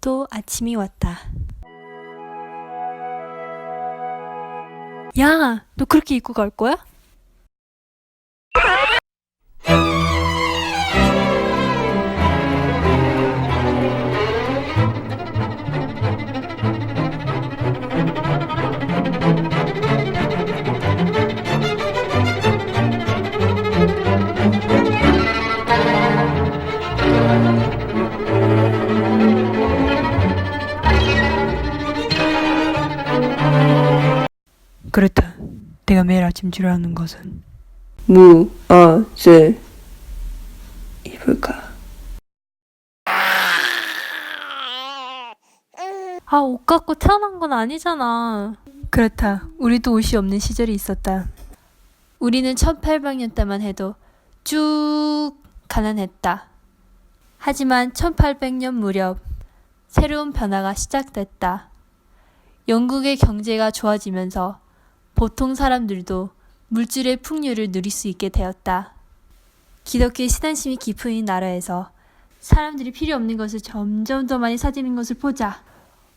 또 아침이 왔다. 야, 너 그렇게 입고 갈 거야? 그렇다. 내가 매일 아침 지루하는 것은 무엇을 입을까? 아, 옷 갖고 태어난 건 아니잖아. 그렇다. 우리도 옷이 없는 시절이 있었다. 우리는 1800년 때만 해도 쭉 가난했다. 하지만 1800년 무렵 새로운 변화가 시작됐다. 영국의 경제가 좋아지면서 보통 사람들도 물질의 풍요를 누릴 수 있게 되었다. 기독교의 신앙심이 깊은 이 나라에서 사람들이 필요 없는 것을 점점 더 많이 사들이는 것을 보자.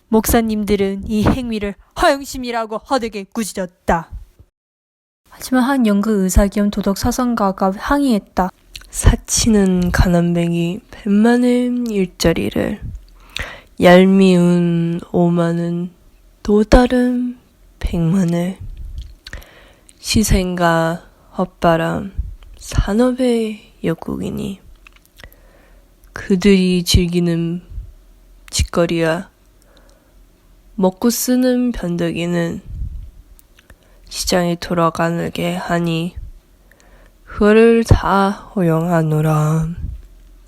목사님들은 이 행위를 허영심이라고 허되게 꾸짖었다. 하지만 한 영국 의사 겸 도덕 사상가가 항의했다. 사치는 가난뱅이 뱃마는 일자리를 얄미운 오만은 또 다른 백만을 시생과 헛바람 산업의 역국이니 그들이 즐기는 짓거리야 먹고 쓰는 변덕이는 시장에 돌아가게 하니 그를 다 허용하노라.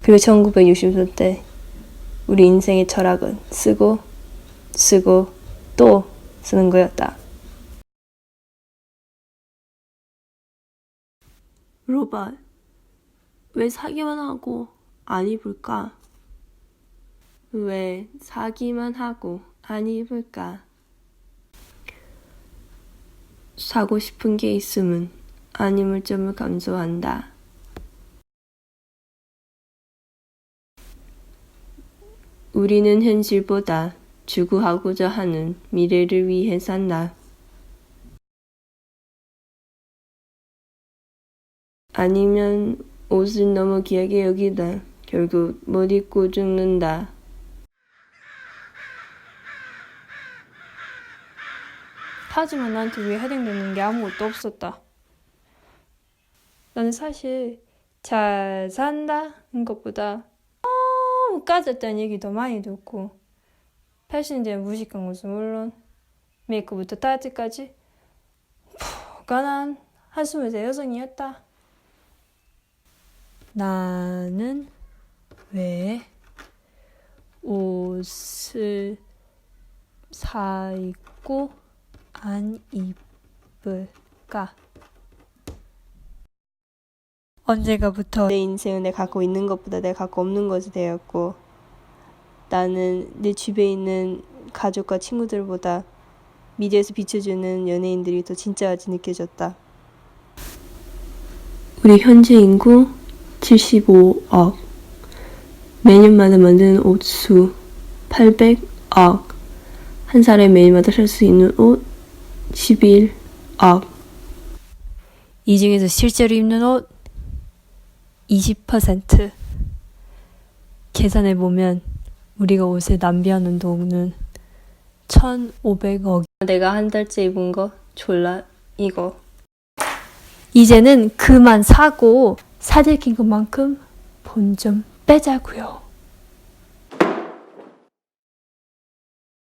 그리고 1960년 대 우리 인생의 철학은 쓰고 쓰고 또 쓰는 거였다. 로봇, 왜 사기만 하고 안 입을까? 왜 사기만 하고 안 입을까? 사고 싶은 게 있으면 아님을 점을 감소한다. 우리는 현실보다 추구하고자 하는 미래를 위해 산다. 아니면 옷을 너무 귀하게 여기다 결국 못 입고 죽는다. 하지만 나한테 위에 헤딩되는 게 아무것도 없었다. 나는 사실 잘 산다는 것보다 너무 까졌다는 얘기 더 많이 듣고 패션에 대한 무식한 것은 물론 메이크업부터 타이트까지 가난 한숨에서 여성이었다. 나는 왜 옷을 사 입고 안 입을까? 언제가부터 내 인생은 내가 갖고 있는 것보다 내가 갖고 없는 것이 되었고 나는 내 주변에 있는 가족과 친구들보다 미디어에서 비춰주는 연예인들이 더 진짜같이 느껴졌다. 우리 현재 인구 75억. 매년마다 만드는 옷 수 800억. 한 사람이 매일마다 살 수 있는 옷 11억. 이 중에서 실제로 입는 옷 20% 계산해 보면 우리가 옷에 낭비하는 돈은 1,500억. 내가 한 달째 입은 거 졸라 이거. 이제는 그만 사고 사들킨 것만큼 본 좀 빼자고요.